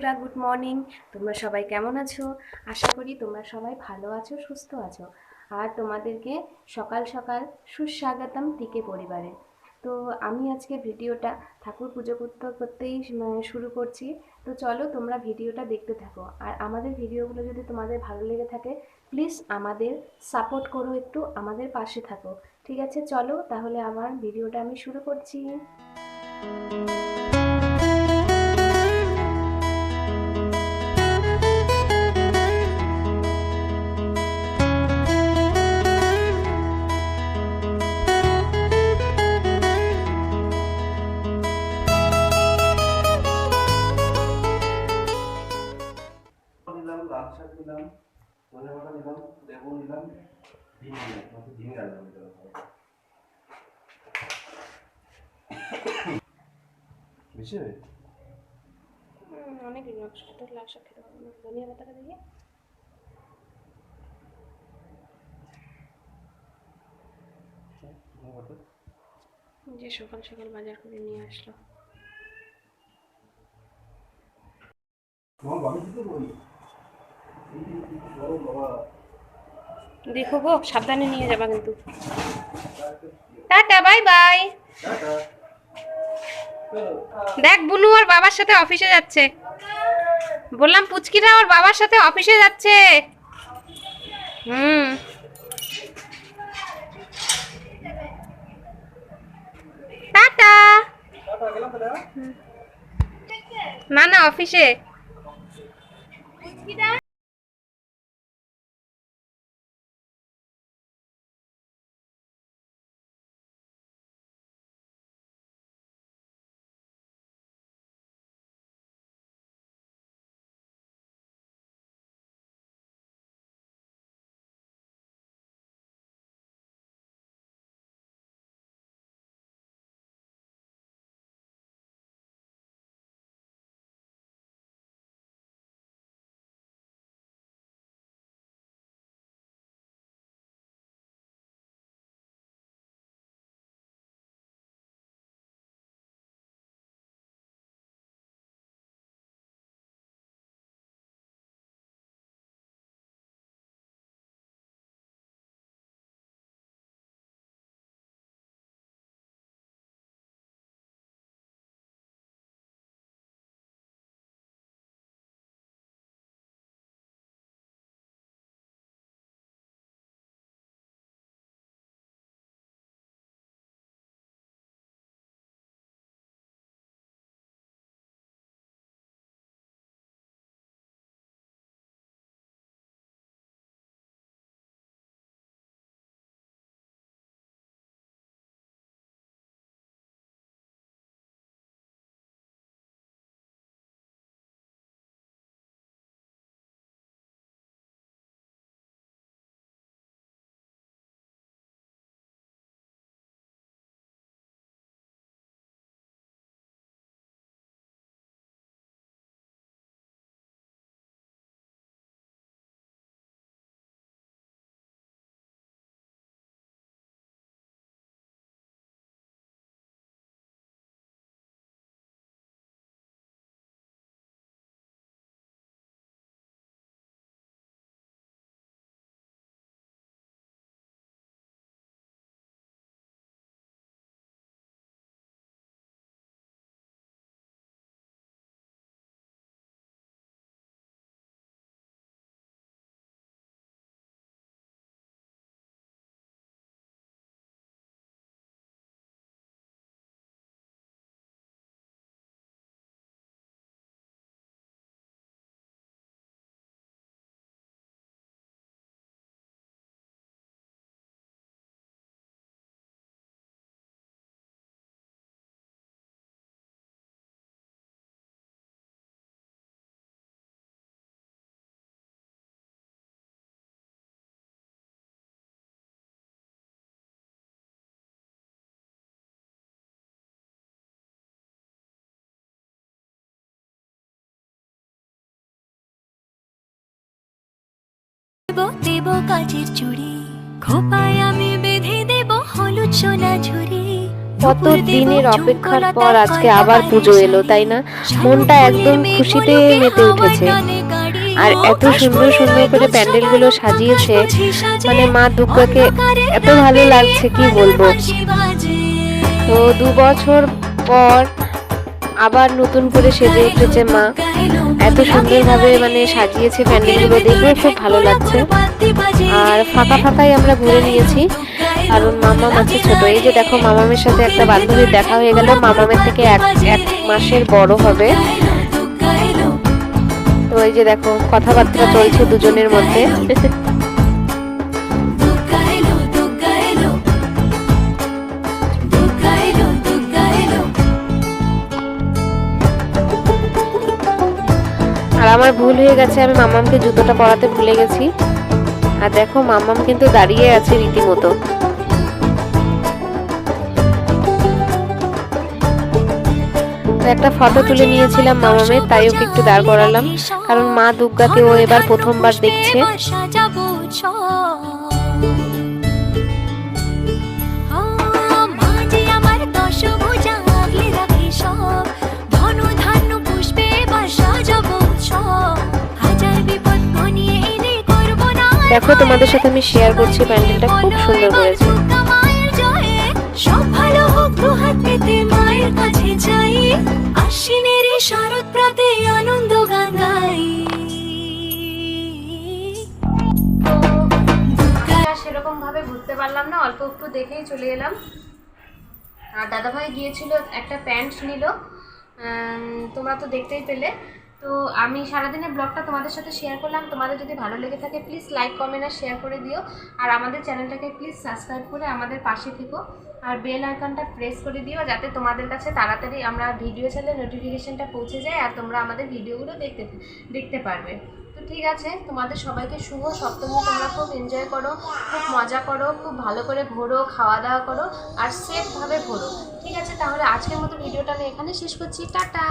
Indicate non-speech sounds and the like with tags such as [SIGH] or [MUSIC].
বন্ধুরা good morning তোমরা সবাই কেমন আছো? আশা করি তোমরা সবাই ভালো আছো, সুস্থ আছো। আর তোমাদেরকে সকাল সকাল সুস্বাগতম টিকে পরিবারে। তো আমি আজকে ভিডিওটা ঠাকুর পুজো করতে করতেই শুরু করছি। তো চলো তোমরা ভিডিওটা দেখতে থাকো। আর আমাদের ভিডিওগুলো যদি তোমাদের ভালো লেগে থাকে প্লিজ আমাদের সাপোর্ট করো একটু, আমাদের পাশে থাকো। ঠিক আছে? চলো তাহলে আমার ভিডিওটা আমি শুরু করছি। লাল শাক নিলাম ধনে পাতা নিলাম লেবু নিলাম ডিম নিলাম বেশি হবে? অনেক লাল শাক খেতে পারব না। ধনিয়া পাতাটা দিয়ে? ধনে যে সকাল সকাল বাজার করে নিয়ে আসলো। দেখো গো, সাবধানে নিয়ে যাবা কিন্তু। Tata, bye bye. দেখ বুনু, ওর বাবার সাথে অফিসে যাচ্ছে। বললাম পুচকিরা ওর বাবার সাথে অফিসে যাচ্ছে। হুম। টাটা? না না, অফিসে। দেব দেব কাচের চুড়ি। খোপায় আমি বেঁধে দেব হলুদ সোনা ঝুড়ি। কত দিনের অপেক্ষার পর আজকে আবার পুজো এলো তাই না? মনটা একদম খুশিতে মেতে উঠেছে। আর এত সুন্দর সুন্দর করে প্যান্ডেলগুলো সাজিয়েছে। মানে মা দুর্গাকে এত ভালো লাগছে কি বলব? তো দু বছর পর আবার নতুন করে সেজে উঠেছে মা। এত সুন্দরভাবে মানে সাজিয়েছে প্যান্ডেলগুলো দেখেও খুব ভালো লাগছে। আর ফাঁকা ফাঁকাই আমরা ঘুরে নিয়েছি। কারণ মামাম আছে ছোট। এই যে দেখো, মামামের সাথে একটা বান্ধবীর দেখা হয়ে গেল। মামামের থেকে এক এক মাসের বড় হবে। তো এই যে দেখো, কথাবার্তা চলছে দুজনের মধ্যে। [LAUGHS] আমার ভুল হয়ে গেছে আমি মামামকে জুতোটা পরাতে ভুলে গেছি। আর দেখো মামাম কিন্তু দাঁড়িয়ে আছে রীতিমতো। একটা ফটো তুলে নিয়েছিলাম মামামের তাই ওকে একটু দাঁড় করালাম। কারণ মা দুর্গাকে ও এবার প্রথমবার দেখছে। দেখো তোমাদের সাথে আমি শেয়ার করছি প্যান্ডেলটা খুব সুন্দর করেছে। দুর্গা মায়ের জয়ে সব ভালো হোক দুহাত পেতে মায়ের কাছে যাই আশ্বিনের শরৎ প্রাতে আনন্দ গান গাই সেরকম ভাবে ঘুরতে পারলাম না অল্প একটু দেখেই চলে এলাম। আর দাদাভাই গিয়েছিল একটা প্যান্ট নিল। তোমরা তো দেখতেই পেলে। তো আমি সারাদিনের ব্লগটা তোমাদের সাথে শেয়ার করলাম। তোমাদের যদি ভালো লেগে থাকে প্লিজ লাইক কমেন্ট আর শেয়ার করে দিও। আর আমাদের চ্যানেলটাকে প্লিজ সাবস্ক্রাইব করে আমাদের পাশে থেকো। আর বেল আইকনটা প্রেস করে দিও যাতে তোমাদের কাছে তাড়াতাড়ি আমরা ভিডিও ছাড়লে নোটিফিকেশানটা পৌঁছে যায় আর তোমরা আমাদের ভিডিওগুলো দেখতে দেখতে পারবে। তো ঠিক আছে, তোমাদের সবাইকে শুভ সপ্তমী। তোমরা খুব এনজয় করো, খুব মজা করো, খুব ভালো করে ঘোরো খাওয়া দাওয়া করো আর সেফভাবে ঘোরো ঠিক আছে, তাহলে আজকের মতো ভিডিওটা আমি এখানে শেষ করছি। টাটা!